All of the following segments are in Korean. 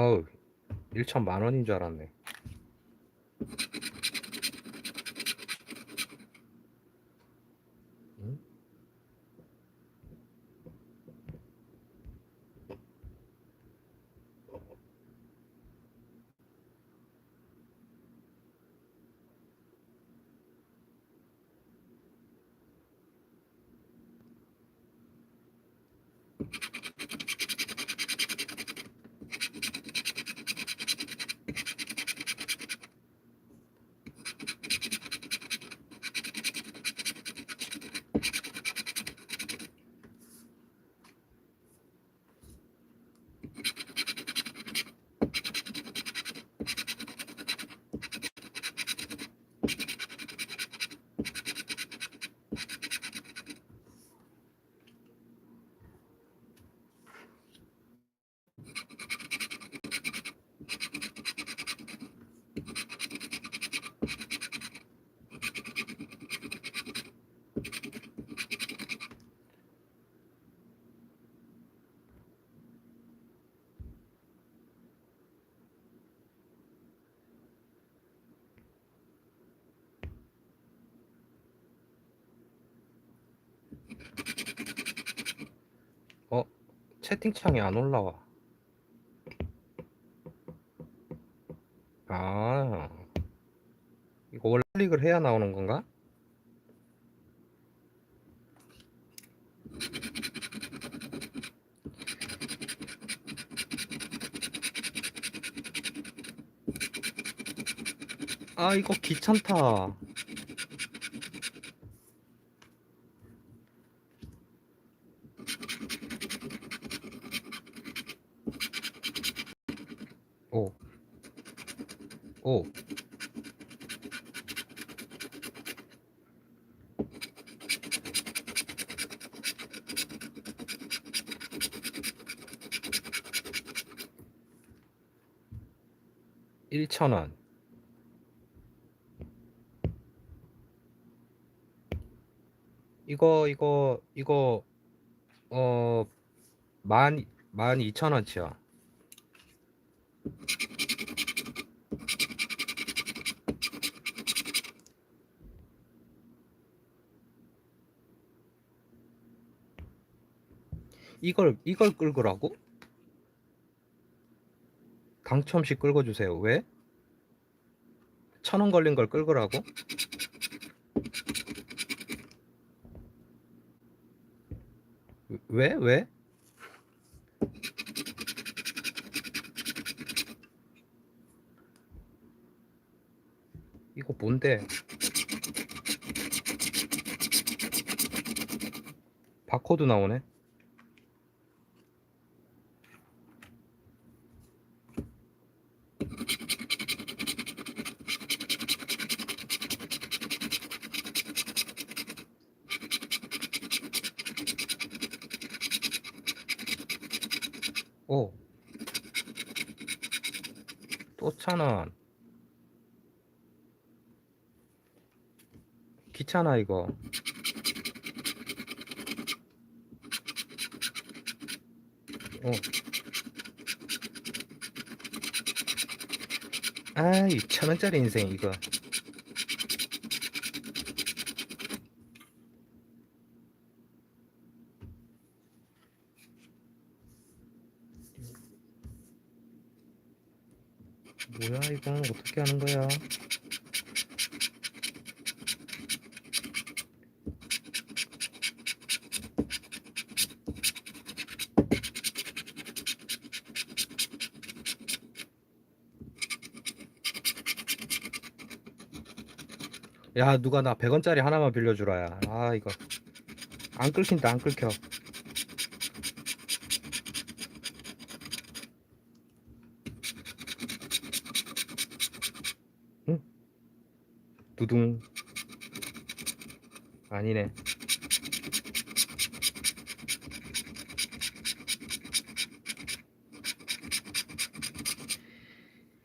어우, 1천 만 원인 줄 알았네. 채팅창이 안 올라와. 아, 이거 원래 클릭을 해야 나오는 건가? 아, 이거 귀찮다. 오. 오. 일천 원. 이거 이거 이거 어만 만 이천 원치야. 이걸 이걸 끌고라고? 당첨시 끌고 주세요. 왜? 천 원 걸린 걸 끌고라고? 왜? 왜? 이거 뭔데? 바코드 나오네. 오. 또 천 원. 귀찮아 이거. 어. 아, 이천 원짜리 인생 이거. 뭐야 이거? 어떻게 하는 거야? 야 누가 나 100원짜리 하나만 빌려주라야. 아 이거. 안 끊긴다 안 끊겨 두둥. 아니네.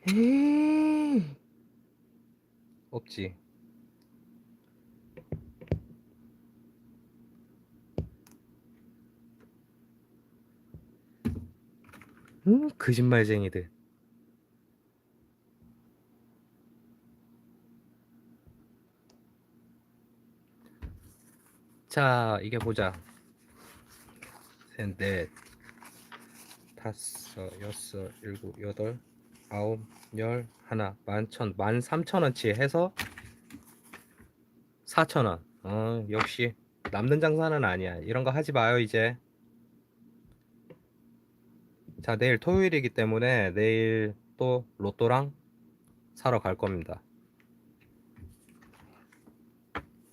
에이. 없지. 음, 거짓말쟁이들. 자, 이게 보자. 셋, 넷, 다섯, 여섯, 일곱, 여덟, 아홉, 열, 하나, 만천, 만 삼천 원치 해서 사천 원. 어, 역시 남는 장사는 아니야. 이런 거 하지 마요, 이제. 자, 내일 토요일이기 때문에 내일 또 로또랑 사러 갈 겁니다.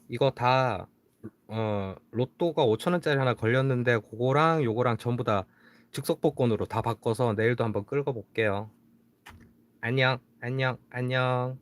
이거 다 어, 로또가 5천 원짜리 하나 걸렸는데 그거랑 요거랑 전부 다 즉석 복권으로 다 바꿔서 내일도 한번 끌고 볼게요. 안녕, 안녕, 안녕.